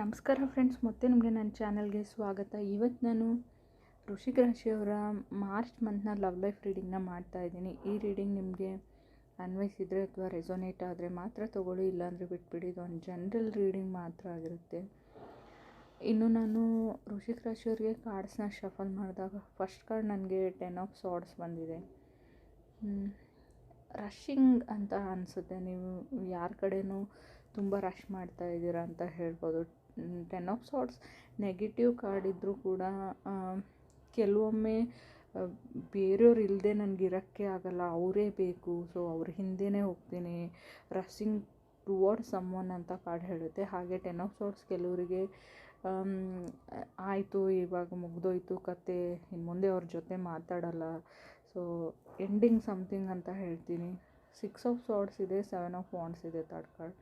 ನಮಸ್ಕಾರ ಫ್ರೆಂಡ್ಸ್ ಮತ್ತೆ ನಿಮಗೆ ನನ್ನ ಚಾನಲ್ಗೆ ಸ್ವಾಗತ. ಇವತ್ತು ನಾನು ಋಷಿಕ್ ರಾಶಿಯವರ ಮಾರ್ಚ್ ಮಂತ್ನ ಲವ್ ಲೈಫ್ ರೀಡಿಂಗ್ನ ಮಾಡ್ತಾ ಇದ್ದೀನಿ. ಈ ರೀಡಿಂಗ್ ನಿಮಗೆ ಅನ್ವಯಿಸಿದರೆ ಅಥವಾ ರೆಸೊನೇಟ್ ಆದರೆ ಮಾತ್ರ ತೊಗೊಳ್ಳಿ, ಇಲ್ಲಾಂದರೆ ಬಿಟ್ಬಿಡಿ. ಇದು ಒಂದು ಜನರಲ್ ರೀಡಿಂಗ್ ಮಾತ್ರ ಆಗಿರುತ್ತೆ. ಇನ್ನು ನಾನು ಋಷಿಕ್ ರಾಶಿಯವರಿಗೆ ಕಾರ್ಡ್ಸ್ನ ಶಫಲ್ ಮಾಡಿದಾಗ ಫಸ್ಟ್ ಕಾರ್ಡ್ ನನಗೆ ಟೆನ್ ಆಫ್ ಸಾರ್ಡ್ಸ್ ಬಂದಿದೆ. ರಶ್ಶಿಂಗ್ ಅಂತ ಅನಿಸುತ್ತೆ. ನೀವು ಯಾರ ಕಡೆಯೂ ತುಂಬ ರಶ್ ಮಾಡ್ತಾ ಇದ್ದೀರಾ ಅಂತ ಹೇಳ್ಬೋದು. Ten of swords, negative card ಇದ್ದರೂ ಕೂಡ ಕೆಲವೊಮ್ಮೆ ಬೇರೆಯವ್ರು ಇಲ್ಲದೆ ನನಗೆ ಇರೋಕ್ಕೆ ಆಗಲ್ಲ, ಅವರೇ ಬೇಕು, ಸೊ ಅವ್ರ ಹಿಂದೆನೇ ಹೋಗ್ತೀನಿ, ರಸ್ಸಿಂಗ್ ಟುವರ್ಡ್ ಸಮ್ಮನ್ ಅಂತ ಕಾರ್ಡ್ ಹೇಳುತ್ತೆ. ಹಾಗೆ ಟೆನ್ ಆಫ್ ಸಾರ್ಟ್ಸ್ ಕೆಲವರಿಗೆ ಆಯಿತು, ಇವಾಗ ಮುಗ್ದೋಯ್ತು ಕತೆ ಇನ್ನು ಮುಂದೆ ಅವ್ರ ಜೊತೆ ಮಾತಾಡಲ್ಲ, ಸೊ ಎಂಡಿಂಗ್ ಸಮಥಿಂಗ್ ಅಂತ ಹೇಳ್ತೀನಿ. ಸಿಕ್ಸ್ ಆಫ್ ಸಾರ್ಟ್ಸ್ ಇದೆ, ಸೆವೆನ್ ಆಫ್ ವಾಂಡ್ಸ್ ಇದೆ ತರ್ಡ್ ಕಾರ್ಡ್.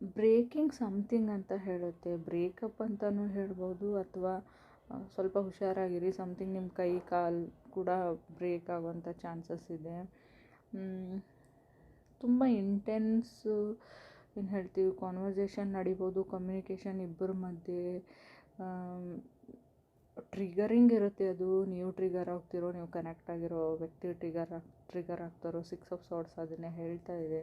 ಬ್ರೇಕಿಂಗ್ ಸಮ್ಥಿಂಗ್ ಅಂತ ಹೇಳುತ್ತೆ. ಬ್ರೇಕಪ್ ಅಂತಲೂ ಹೇಳ್ಬೋದು ಅಥವಾ ಸ್ವಲ್ಪ ಹುಷಾರಾಗಿರಿ ಸಮ್ಥಿಂಗ್ ನಿಮ್ಮ ಕೈ, ಕಾಲು ಕೂಡ ಬ್ರೇಕ್ ಆಗುವಂಥ ಚಾನ್ಸಸ್ ಇದೆ. ತುಂಬ ಇಂಟೆನ್ಸು ಏನು ಹೇಳ್ತೀವಿ ಕಾನ್ವರ್ಸೇಷನ್ ನಡಿಬೋದು ಕಮ್ಯುನಿಕೇಷನ್ ಇಬ್ಬರ ಮಧ್ಯೆ. ಟ್ರಿಗರಿಂಗ್ ಇರುತ್ತೆ ಅದು. ನೀವು ಟ್ರಿಗರ್ ಆಗ್ತಿರೋ, ನೀವು ಕನೆಕ್ಟ್ ಆಗಿರೋ ವ್ಯಕ್ತಿ ಟ್ರಿಗರ್ ಆಗಿ ಟ್ರಿಗರ್ ಆಗ್ತಾರೋ ಸಿಕ್ಸ್ ಆಫ್ ಸಾರ್ಟ್ಸ್ ಅದನ್ನೇ ಹೇಳ್ತಾ ಇದೆ.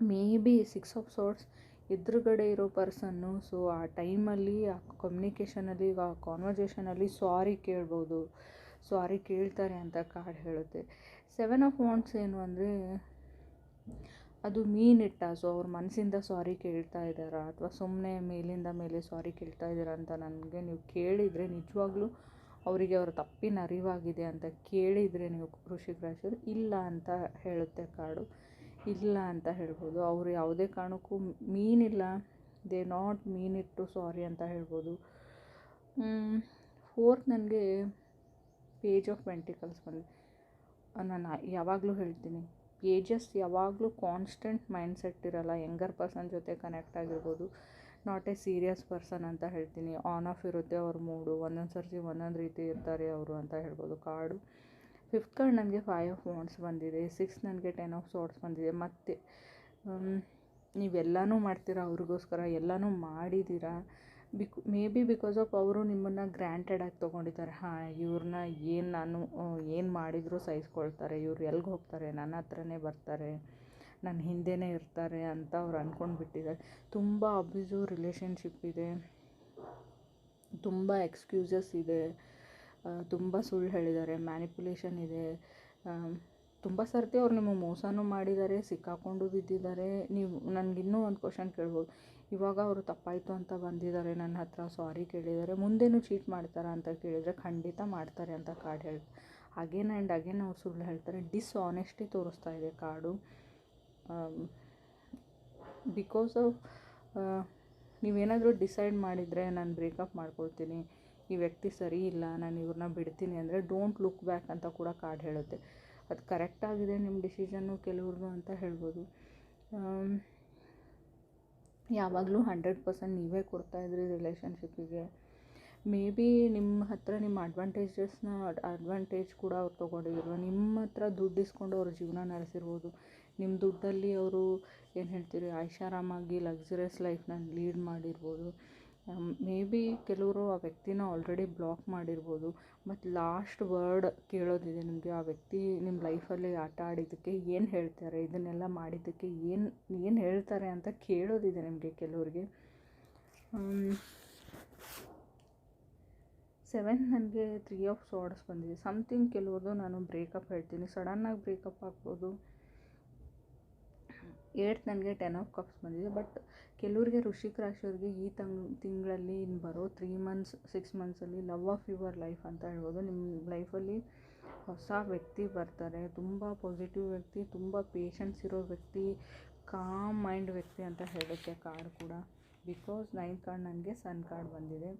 Maybe six of swords ಎದುರುಗಡೆ ಇರೋ ಪರ್ಸನ್ನು, ಸೊ ಆ ಟೈಮಲ್ಲಿ, ಆ ಕಮ್ಯುನಿಕೇಷನಲ್ಲಿ ಆ ಕಾನ್ವರ್ಸೇಷನಲ್ಲಿ ಸಾರಿ ಕೇಳ್ಬೋದು. ಸಾರಿ ಕೇಳ್ತಾರೆ ಅಂತ ಕಾರ್ಡ್ ಹೇಳುತ್ತೆ. ಸೆವೆನ್ ಆಫ್ ವಾಂಟ್ಸ್ ಏನು ಅಂದರೆ, ಅದು ಮೀನಿಟ್ಟ ಸೊ ಅವ್ರ ಮನಸ್ಸಿಂದ ಸಾರಿ ಕೇಳ್ತಾ ಇದ್ದಾರಾ, ಅಥವಾ ಸುಮ್ಮನೆ ಮೇಲಿಂದ ಮೇಲೆ ಸಾರಿ ಕೇಳ್ತಾ ಇದ್ದೀರಾ ಅಂತ ನನಗೆ ನೀವು ಕೇಳಿದರೆ ನಿಜವಾಗ್ಲೂ ಅವರಿಗೆ ಅವ್ರ ತಪ್ಪಿನ ಅರಿವಾಗಿದೆ ಅಂತ ಕೇಳಿದರೆ ನೀವು ಋಷಿಕ್ ರಾಶಿಯವರು ಇಲ್ಲ ಅಂತ ಹೇಳುತ್ತೆ ಕಾರ್ಡು ಇಲ್ಲ ಅಂತ ಹೇಳ್ಬೋದು. ಅವರು ಯಾವುದೇ ಕಾರಣಕ್ಕೂ ಮೀನಿಲ್ಲ ದೇ ನಾಟ್ ಮೀನ್ ಇಟ್ಟು ಸಾರಿ ಅಂತ ಹೇಳ್ಬೋದು. ಫೋರ್ತ್ ನನಗೆ ಪೇಜ್ ಆಫ್ ವೆಂಟಿಕಲ್ಸ್ ಬಂದಿದೆ. ನಾನು ಯಾವಾಗಲೂ ಹೇಳ್ತೀನಿ ಪೇಜಸ್ ಯಾವಾಗಲೂ ಕಾನ್ಸ್ಟೆಂಟ್ ಮೈಂಡ್ ಸೆಟ್ ಇರಲ್ಲ. ಯಂಗರ್ ಪರ್ಸನ್ ಜೊತೆ ಕನೆಕ್ಟ್ ಆಗಿರ್ಬೋದು. ನಾಟ್ ಎ ಸೀರಿಯಸ್ ಪರ್ಸನ್ ಅಂತ ಹೇಳ್ತೀನಿ. ಆನ್ ಆಫ್ ಇರುತ್ತೆ ಅವ್ರ ಮೂಡು ಒಂದೊಂದು ಸರ್ತಿ ಒಂದೊಂದು ರೀತಿ ಇರ್ತಾರೆ ಅವರು ಅಂತ ಹೇಳ್ಬೋದು. ಕಾರ್ಡು ಫಿಫ್ತ್ ಕಾರ್ಡ್ ನನಗೆ ಫೈವ್ ಆಫ್ ವಾಂಡ್ಸ್ ಬಂದಿದೆ. ಸಿಕ್ಸ್ ನನಗೆ ಟೆನ್ ಆಫ್ ಸಾರ್ಟ್ಸ್ ಬಂದಿದೆ. ಮತ್ತು ನೀವೆಲ್ಲನೂ ಮಾಡ್ತೀರಾ? ಅವ್ರಿಗೋಸ್ಕರ ಎಲ್ಲನೂ ಮಾಡಿದ್ದೀರಾ ಬಿಕ್ ಮೇ ಬಿ ಬಿಕಾಸ್ ಆಫ್ ಅವರು ನಿಮ್ಮನ್ನು ಗ್ರ್ಯಾಂಟೆಡಾಗಿ ತೊಗೊಂಡಿದ್ದಾರೆ. ಹಾಂ ಇವ್ರನ್ನ ಏನು ನಾನು ಏನು ಮಾಡಿದರೂ ಸಹಿಸ್ಕೊಳ್ತಾರೆ. ಇವ್ರು ಎಲ್ಲಿಗೆ ಹೋಗ್ತಾರೆ? ನನ್ನ ಹತ್ರನೇ ಬರ್ತಾರೆ. ನನ್ನ ಹಿಂದೆನೇ ಇರ್ತಾರೆ ಅಂತ ಅವ್ರು ಅಂದ್ಕೊಂಡು ಬಿಟ್ಟಿದ್ದಾರೆ. ತುಂಬ ಅಬ್ಯೂಸಿವ್ ರಿಲೇಷನ್ಶಿಪ್ ಇದೆ. ತುಂಬ ಎಕ್ಸ್ಕ್ಯೂಸಸ್ ಇದೆ. ತುಂಬ ಸುಳ್ಳು ಹೇಳಿದ್ದಾರೆ ಮ್ಯಾನಿಪುಲೇಷನ್ ಇದೆ. ತುಂಬ ಸರ್ತಿ ಅವ್ರು ನಿಮಗೆ ಮೋಸನೂ ಮಾಡಿದ್ದಾರೆ, ಸಿಕ್ಕಾಕೊಂಡು ಬಿದ್ದಿದ್ದಾರೆ. ನೀವು ನನಗಿನ್ನೂ ಒಂದು ಕ್ವಶನ್ ಕೇಳ್ಬೋದು. ಇವಾಗ ಅವರು ತಪ್ಪಾಯಿತು ಅಂತ ಬಂದಿದ್ದಾರೆ, ನನ್ನ ಹತ್ರ ಸಾರಿ ಕೇಳಿದ್ದಾರೆ. ಮುಂದೇನು ಚೀಟ್ ಮಾಡ್ತಾರಾ ಅಂತ ಕೇಳಿದರೆ ಖಂಡಿತ ಮಾಡ್ತಾರೆ ಅಂತ ಕಾರ್ಡ್ ಹೇಳಿ ಅಗೇನ್ ಆ್ಯಂಡ್ ಅಗೇನ್ ಅವ್ರು ಸುಳ್ಳು ಹೇಳ್ತಾರೆ. ಡಿಸ್ಆನೆಸ್ಟಿ ತೋರಿಸ್ತಾ ಇದೆ ಕಾರ್ಡು ಬಿಕಾಸ್ ಆಫ್ ನೀವೇನಾದರೂ ಡಿಸೈಡ್ ಮಾಡಿದರೆ ನಾನು ಬ್ರೇಕಪ್ ಮಾಡ್ಕೊಳ್ತೀನಿ. ಈ ವ್ಯಕ್ತಿ ಸರಿ ಇಲ್ಲ, ನಾನು ಇವ್ರನ್ನ ಬಿಡ್ತೀನಿ ಅಂದರೆ ಡೋಂಟ್ ಲುಕ್ ಬ್ಯಾಕ್ ಅಂತ ಕೂಡ ಕಾರ್ಡ್ ಹೇಳುತ್ತೆ. ಅದು ಕರೆಕ್ಟಾಗಿದೆ ನಿಮ್ಮ ಡಿಸಿಷನ್ನು ಕೆಲವ್ರದ್ದು ಅಂತ ಹೇಳ್ಬೋದು. ಯಾವಾಗಲೂ ಹಂಡ್ರೆಡ್ ಪರ್ಸೆಂಟ್ ನೀವೇ ಕೊಡ್ತಾಯಿದ್ರಿ ರಿಲೇಷನ್ಶಿಪ್ಪಿಗೆ ಮೇ ಬಿ ನಿಮ್ಮ ಹತ್ರ ನಿಮ್ಮ ಅಡ್ವಾಂಟೇಜಸ್ನ ಅಡ್ವಾಂಟೇಜ್ ಕೂಡ ಅವ್ರು ತೊಗೊಂಡಿದ್ರು. ನಿಮ್ಮ ಹತ್ರ ದುಡ್ಡು ಇಸ್ಕೊಂಡು ಅವ್ರ ಜೀವನ ನಡೆಸಿರ್ಬೋದು. ನಿಮ್ಮ ದುಡ್ಡಲ್ಲಿ ಅವರು ಏನು ಹೇಳ್ತೀರಿ, ಐಷಾರಾಮಾಗಿ ಲಕ್ಸುರಿಯಸ್ ಲೈಫ್ನ ಲೀಡ್ ಮಾಡಿರ್ಬೋದು. ಮೇ ಬಿ ಕೆಲವರು ಆ ವ್ಯಕ್ತಿನ ಆಲ್ರೆಡಿ ಬ್ಲಾಕ್ ಮಾಡಿರ್ಬೋದು. ಮತ್ತು ಲಾಸ್ಟ್ ವರ್ಡ್ ಕೇಳೋದಿದೆ ನಿಮಗೆ, ಆ ವ್ಯಕ್ತಿ ನಿಮ್ಮ ಲೈಫಲ್ಲಿ ಆಟ ಆಡಿದ್ದಕ್ಕೆ ಏನು ಹೇಳ್ತಾರೆ, ಇದನ್ನೆಲ್ಲ ಮಾಡಿದ್ದಕ್ಕೆ ಏನು ಏನು ಹೇಳ್ತಾರೆ ಅಂತ ಕೇಳೋದಿದೆ ನಿಮಗೆ ಕೆಲವ್ರಿಗೆ. ಸೆವೆನ್ ನನಗೆ ತ್ರೀ ಆಫ್ ಸಾರ್ಡ್ಸ್ ಬಂದಿದೆ. ಸಮಥಿಂಗ್ ಕೆಲವ್ರದ್ದು ನಾನು ಬ್ರೇಕಪ್ ಹೇಳ್ತೀನಿ. ಸಡನ್ನಾಗಿ ಬ್ರೇಕಪ್ ಆಗ್ಬೋದು. ಏಟ್ ನನಗೆ ಟೆನ್ ಆಫ್ ಕಪ್ಸ್ ಬಂದಿದೆ. ಬಟ್ ಕೆಲವರಿಗೆ ಋಷಿಕ್ ರಾಶಿಯವ್ರಿಗೆ ಈ ತಂಗ್, ತಿಂಗಳಲ್ಲಿ ಇನ್ನು ಬರೋ ತ್ರೀ ಮಂತ್ಸ್ ಸಿಕ್ಸ್ ಮಂತ್ಸಲ್ಲಿ ಲವ್ ಆಫ್ ಯುವರ್ ಲೈಫ್ ಅಂತ ಹೇಳ್ಬೋದು. ನಿಮ್ಮ ಲೈಫಲ್ಲಿ ಹೊಸ ವ್ಯಕ್ತಿ ಬರ್ತಾರೆ. ತುಂಬ ಪಾಸಿಟಿವ್ ವ್ಯಕ್ತಿ, ತುಂಬ ಪೇಷನ್ಸ್ ಇರೋ ವ್ಯಕ್ತಿ ಕಾಮ್ ಮೈಂಡ್ ವ್ಯಕ್ತಿ ಅಂತ ಹೇಳುತ್ತೆ ಕಾರ್ಡ್ ಕೂಡ. ಬಿಕಾಸ್ ನೈನ್ ಕಾರ್ಡ್ ನನಗೆ ಸನ್ ಕಾರ್ಡ್ ಬಂದಿದೆ.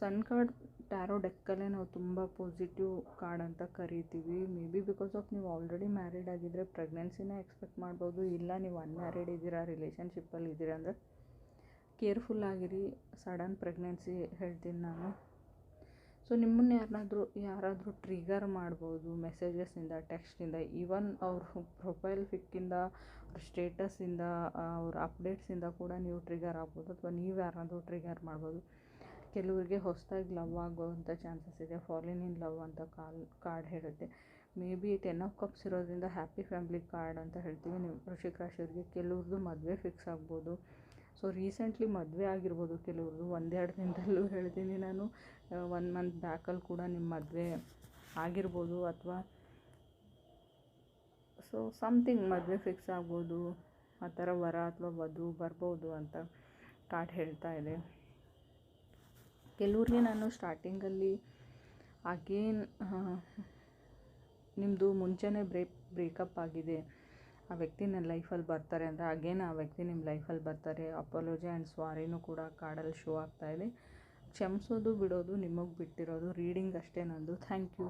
ಸನ್ ಕಾರ್ಡ್ ಟ್ಯಾರೋ ಡೆಕ್ಕಲ್ಲೇ ನಾವು ತುಂಬ ಪಾಸಿಟಿವ್ ಕಾರ್ಡ್ ಅಂತ ಕರಿತೀವಿ. ಮೇ ಬಿ ಬಿಕಾಸ್ ಆಫ್ ನೀವು ಆಲ್ರೆಡಿ ಮ್ಯಾರಿಡ್ ಆಗಿದ್ದರೆ ಪ್ರೆಗ್ನೆನ್ಸಿನ ಎಕ್ಸ್ಪೆಕ್ಟ್ ಮಾಡ್ಬೋದು. ಇಲ್ಲ, ನೀವು ಅನ್ಮ್ಯಾರಿಡ್ ಇದ್ದೀರಾ ರಿಲೇಷನ್ಶಿಪ್ಪಲ್ಲಿ ಇದ್ದೀರಾ ಅಂದರೆ ಕೇರ್ಫುಲ್ ಆಗಿರಿ. ಸಡನ್ ಪ್ರೆಗ್ನೆನ್ಸಿ ಹೇಳ್ತೀನಿ ನಾನು. ಸೊ ನಿಮ್ಮನ್ನ ಯಾರನ್ನಾದರೂ ಯಾರಾದರೂ ಟ್ರಿಗರ್ ಮಾಡ್ಬೋದು ಮೆಸೇಜಸ್ಸಿಂದ ಟೆಕ್ಸ್ಟಿಂದ ಈವನ್ ಅವ್ರ ಪ್ರೊಫೈಲ್ ಪಿಕ್ಕಿಂದ ಅವ್ರ ಸ್ಟೇಟಸ್ಸಿಂದ ಅವ್ರ ಅಪ್ಡೇಟ್ಸಿಂದ ಕೂಡ ನೀವು ಟ್ರಿಗರ್ ಆಗ್ಬೋದು. ಅಥವಾ ನೀವು ಯಾರಾದರೂ ಟ್ರಿಗರ್ ಮಾಡ್ಬೋದು. ಕೆಲವರಿಗೆ ಹೊಸದಾಗಿ ಲವ್ ಆಗುವಂಥ ಚಾನ್ಸಸ್ ಇದೆ. ಫಾಲಿನ್ ಇನ್ ಲವ್ ಅಂತ ಕಾಲ್ ಕಾರ್ಡ್ ಹೇಳುತ್ತೆ. Maybe ten of cups ಇರೋದ್ರಿಂದ ಹ್ಯಾಪಿ ಫ್ಯಾಮಿಲಿ ಕಾರ್ಡ್ ಅಂತ ಹೇಳ್ತೀವಿ ನೀವು. ವೃಶ್ಚಿಕ ರಾಶಿಯವ್ರಿಗೆ ಕೆಲವ್ರದ್ದು ಮದುವೆ ಫಿಕ್ಸ್ ಆಗ್ಬೋದು. ಸೊ ರೀಸೆಂಟ್ಲಿ ಮದುವೆ ಆಗಿರ್ಬೋದು ಕೆಲವ್ರದ್ದು ಒಂದೆರಡು ದಿನದಲ್ಲೂ ಹೇಳ್ತೀನಿ ನಾನು. ಒನ್ ಮಂತ್ ಬ್ಯಾಕಲ್ಲಿ ಕೂಡ ನಿಮ್ಮ ಮದುವೆ ಆಗಿರ್ಬೋದು ಅಥವಾ ಸೊ ಸಮಥಿಂಗ್ ಮದುವೆ ಫಿಕ್ಸ್ ಆಗ್ಬೋದು. ಆ ಥರ ವರ ಅಥವಾ ವಧು ಬರ್ಬೋದು ಅಂತ ಕಾರ್ಡ್ ಹೇಳ್ತಾ ಇದೆ. ಕೆಲವ್ರಿಗೆ ನಾನು ಸ್ಟಾರ್ಟಿಂಗಲ್ಲಿ ಅಗೇನ್ ನಿಮ್ಮದು ಮುಂಚೆನೇ ಬ್ರೇಕ್ ಬ್ರೇಕಪ್ ಆಗಿದೆ. ಆ ವ್ಯಕ್ತಿ ನನ್ನ ಲೈಫಲ್ಲಿ ಬರ್ತಾರೆ ಅಂದರೆ ಅಗೇನ್ ಆ ವ್ಯಕ್ತಿ ನಿಮ್ಮ ಲೈಫಲ್ಲಿ ಬರ್ತಾರೆ. ಅಪಾಲಜಿ ಆ್ಯಂಡ್ ಸ್ವಾರಿನೂ ಕೂಡ ಕಾರ್ಡಲ್ಲಿ ಶೋ ಆಗ್ತಾಯಿದೆ ಕ್ಷಮಿಸೋದು, ಬಿಡೋದು, ನಿಮಗೆ ಬಿಟ್ಟಿರೋದು ರೀಡಿಂಗ್ ಅಷ್ಟೇ ನಂದು. Thank you